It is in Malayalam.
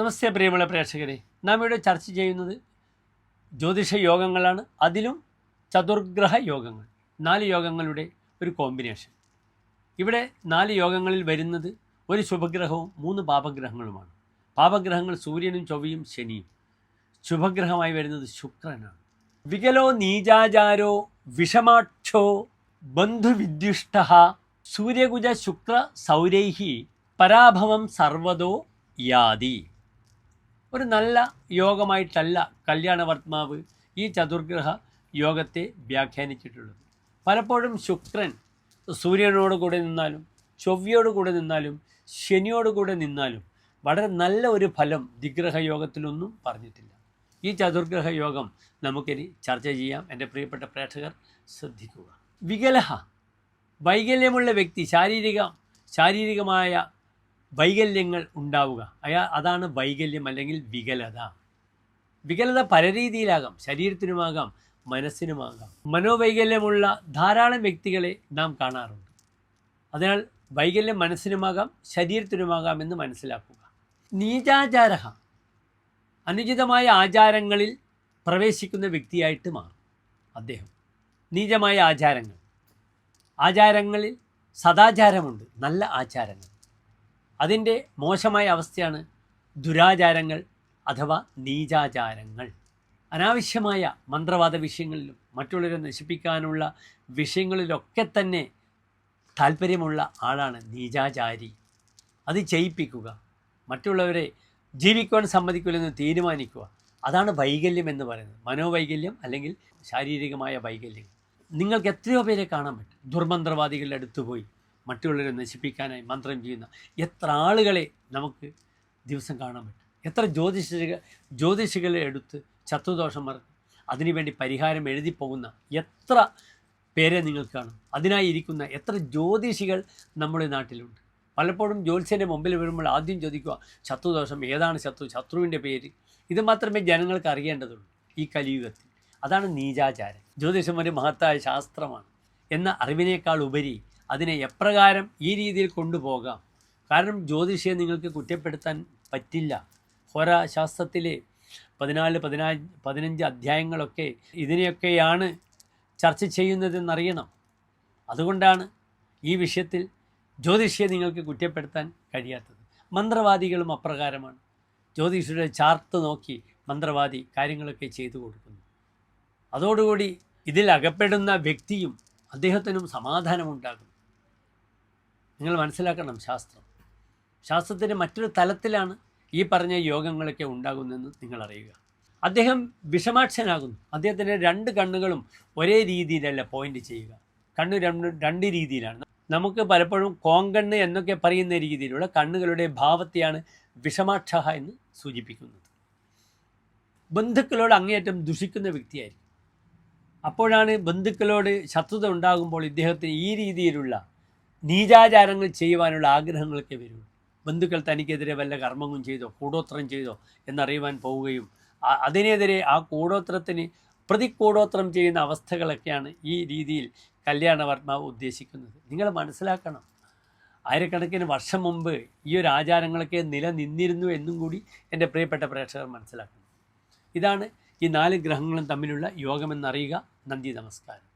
നമസ്തേ പ്രിയമുള്ള പ്രേക്ഷകരെ. നാം ഇവിടെ ചർച്ച ചെയ്യുന്നത് ജ്യോതിഷ യോഗങ്ങളാണ്. അതിലും ചതുർഗ്രഹ യോഗങ്ങൾ. നാല് യോഗങ്ങളുടെ ഒരു കോമ്പിനേഷൻ. ഇവിടെ നാല് യോഗങ്ങളിൽ വരുന്നത് ഒരു ശുഭഗ്രഹവും മൂന്ന് പാപഗ്രഹങ്ങളുമാണ്. പാപഗ്രഹങ്ങൾ സൂര്യനും ചൊവ്വയും ശനിയും. ശുഭഗ്രഹമായി വരുന്നത് ശുക്രനാണ്. വികലോ നീചാചാരോ വിഷമാക്ഷോ ബന്ധുവിദ്യുഷ്ട സൂര്യകുജ ശുക്ര സൗരൈഹി പരാഭവം സർവതോ യാതി. ഒരു നല്ല യോഗമായിട്ടല്ല കല്യാണവർത്മാവ് ഈ ചതുർഗ്രഹ യോഗത്തെ വ്യാഖ്യാനിച്ചിട്ടുള്ളത്. പലപ്പോഴും ശുക്രൻ സൂര്യനോട് കൂടെ നിന്നാലും ചൊവ്വയോട് കൂടെ നിന്നാലും ശനിയോട് കൂടെ നിന്നാലും വളരെ നല്ല ഒരു ഫലം ദിഗ്രഹ യോഗത്തിലൊന്നും പറഞ്ഞിട്ടില്ല. ഈ ചതുർഗ്രഹ യോഗം നമുക്കിനി ചർച്ച ചെയ്യാം. എന്റെ പ്രിയപ്പെട്ട പ്രേക്ഷകർ ശ്രദ്ധിക്കുക. വികലഹ വൈകല്യമുള്ള വ്യക്തി ശാരീരിക ശാരീരികമായ വൈകല്യങ്ങൾ ഉണ്ടാവുക. അയാ അതാണ് വൈകല്യം അല്ലെങ്കിൽ വികലത. വികലത പല രീതിയിലാകാം. ശരീരത്തിനുമാകാം മനസ്സിനുമാകാം. മനോവൈകല്യമുള്ള ധാരാളം വ്യക്തികളെ നാം കാണാറുണ്ട്. അതിനാൽ വൈകല്യം മനസ്സിനുമാകാം ശരീരത്തിനുമാകാം എന്ന് മനസ്സിലാക്കുക. നീചാചാര അനുചിതമായ ആചാരങ്ങളിൽ പ്രവേശിക്കുന്ന വ്യക്തിയായിട്ട് മാറും അദ്ദേഹം. നീചമായ ആചാരങ്ങൾ. ആചാരങ്ങളിൽ സദാചാരമുണ്ട്. നല്ല ആചാരങ്ങൾ. അതിന്റെ മോശമായ അവസ്ഥയാണ് ദുരാചാരങ്ങൾ അഥവാ നീചാചാരങ്ങൾ. അനാവശ്യമായ മന്ത്രവാദ വിഷയങ്ങളിലും മറ്റുള്ളവരെ നശിപ്പിക്കാനുള്ള വിഷയങ്ങളിലൊക്കെ തന്നെ താല്പര്യമുള്ള ആളാണ് നീചാചാരി. അത് ചെയ്യിപ്പിക്കുക മറ്റുള്ളവരെ ജീവിക്കുവാൻ സമ്മതിക്കില്ലെന്ന് തീരുമാനിക്കുക. അതാണ് വൈകല്യം എന്ന് പറയുന്നത്. മനോവൈകല്യം അല്ലെങ്കിൽ ശാരീരികമായ വൈകല്യം. നിങ്ങൾക്ക് എത്രയോ പേരെ കാണാൻ പറ്റും. ദുർമന്ത്രവാദികളുടെ അടുത്ത് പോയി. മറ്റുള്ളവരെ നശിപ്പിക്കാനായി മന്ത്രം ചെയ്യുന്ന എത്ര ആളുകളെ നമുക്ക് ദിവസം കാണാൻ പറ്റും? എത്ര ജ്യോതിഷിക ജ്യോതിഷികളെ എടുത്ത് ശത്രുദോഷം മറക്കും അതിനുവേണ്ടി പരിഹാരം എഴുതി പോകുന്ന എത്ര പേരെ നിങ്ങൾ കാണും? അതിനായി ഇരിക്കുന്ന എത്ര ജ്യോതിഷികൾ നമ്മുടെ നാട്ടിലുണ്ട്? പലപ്പോഴും ജ്യോത്സ്യന്റെ മുമ്പിൽ വരുമ്പോൾ ആദ്യം ചോദിക്കുക ശത്രുദോഷം ഏതാണ് ശത്രു? ശത്രുവിന്റെ പേര്? ഇത് മാത്രമേ ജനങ്ങൾക്ക് അറിയേണ്ടതുള്ളൂ ഈ കലിയുഗത്തിൽ. അതാണ് നീചാചാരം. ജ്യോതിഷം ഒരു മഹത്തായ ശാസ്ത്രമാണ്. എന്ന അറിവിനേക്കാൾ ഉപരി അതിനെ എപ്രകാരം ഈ രീതിയിൽ കൊണ്ടുപോകാം? കാരണം ജ്യോതിഷയെ നിങ്ങൾക്ക് കുറ്റപ്പെടുത്താൻ പറ്റില്ല. ഹോരാശാസ്ത്രത്തിലെ പതിനാല് പതിനാ പതിനഞ്ച് അധ്യായങ്ങളൊക്കെ ഇതിനെയൊക്കെയാണ് ചർച്ച ചെയ്യുന്നതെന്നറിയണം. അതുകൊണ്ടാണ് ഈ വിഷയത്തിൽ ജ്യോതിഷയെ നിങ്ങൾക്ക് കുറ്റപ്പെടുത്താൻ കഴിയാത്തത്. മന്ത്രവാദികളും അപ്രകാരമാണ്. ജ്യോതിഷയുടെ ചാർട്ട് നോക്കി മന്ത്രവാദി കാര്യങ്ങളൊക്കെ ചെയ്തു കൊടുക്കുന്നു. അതോടുകൂടി ഇതിൽ അകപ്പെടുന്ന വ്യക്തിയും അദ്ദേഹത്തിനും സമാധാനമുണ്ടാകും. നിങ്ങൾ മനസ്സിലാക്കണം ശാസ്ത്രം. ശാസ്ത്രത്തിന്റെ മറ്റൊരു തലത്തിലാണ് ഈ പറഞ്ഞ യോഗങ്ങളൊക്കെ ഉണ്ടാകുന്നതെന്ന് നിങ്ങൾ അറിയുക. അദ്ദേഹം വിഷമാക്ഷനാകുന്നു. അദ്ദേഹത്തിന്റെ രണ്ട് കണ്ണുകളും ഒരേ രീതിയിലല്ല പോയിന്റ് ചെയ്യുക. കണ്ണ് രണ്ട് രണ്ട് രീതിയിലാണ്. നമുക്ക് പലപ്പോഴും കോങ്കണ്ണ് എന്നൊക്കെ പറയുന്ന രീതിയിലുള്ള കണ്ണുകളുടെ ഭാവത്തെയാണ് വിഷമാക്ഷ എന്ന് സൂചിപ്പിക്കുന്നത്. ബന്ധുക്കളോട് അങ്ങേയറ്റം ദുഷിക്കുന്ന വ്യക്തിയായിരിക്കും. അപ്പോഴാണ് ബന്ധുക്കളോട് ശത്രുത ഉണ്ടാകുമ്പോൾ ഇദ്ദേഹത്തിന് ഈ രീതിയിലുള്ള നീചാചാരങ്ങൾ ചെയ്യുവാനുള്ള ആഗ്രഹങ്ങളൊക്കെ വരും. ബന്ധുക്കൾ തനിക്കെതിരെ വല്ല കർമ്മവും ചെയ്തോ കൂടോത്രം ചെയ്തോ എന്നറിയുവാൻ പോവുകയും അതിനെതിരെ ആ കൂടോത്രത്തിന് പ്രതികൂടോത്രം ചെയ്യുന്ന അവസ്ഥകളൊക്കെയാണ് ഈ രീതിയിൽ കല്യാണവർമാവ് ഉദ്ദേശിക്കുന്നത്. നിങ്ങൾ മനസ്സിലാക്കണം. ആയിരക്കണക്കിന് വർഷം മുമ്പ് ഈ ഒരു ആചാരങ്ങളൊക്കെ നിലനിന്നിരുന്നു എന്നും കൂടി എന്റെ പ്രിയപ്പെട്ട പ്രേക്ഷകർ മനസ്സിലാക്കണം. ഇതാണ് ഈ നാല് ഗ്രഹങ്ങളും തമ്മിലുള്ള യോഗമെന്നറിയുക. നന്ദി നമസ്കാരം.